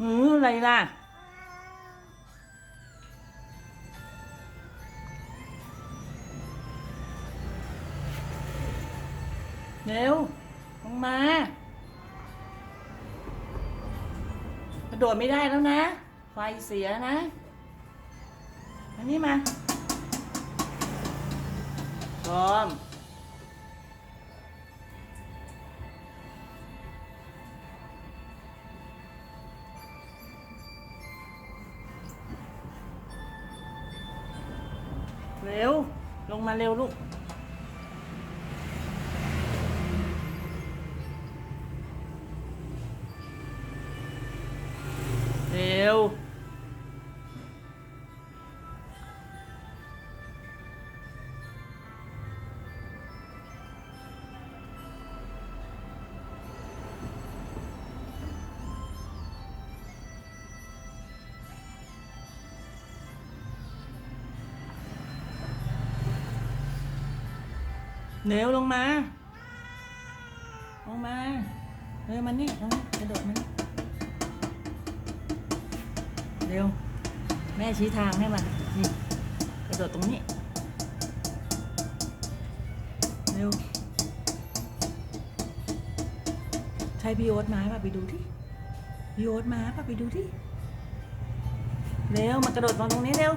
หืออะไรล่ะ เร็วลงมา กระโดดไม่ได้แล้วนะ ไฟเสียนะ อันนี้มาพร้อม เร็ว ลงมาเร็วลูก เร็วลงมา ลงมาเร็วมันนี่มากระโดดมันเร็ว แม่ชี้ทางให้มันนี่กระโดดตรงนี้ เร็ว ใช่พี่โอ๊ตมาป่ะไปดูที่พี่โอ๊ตมาป่ะไปดูที่เร็วมากระโดดมาตรงนี้เร็ว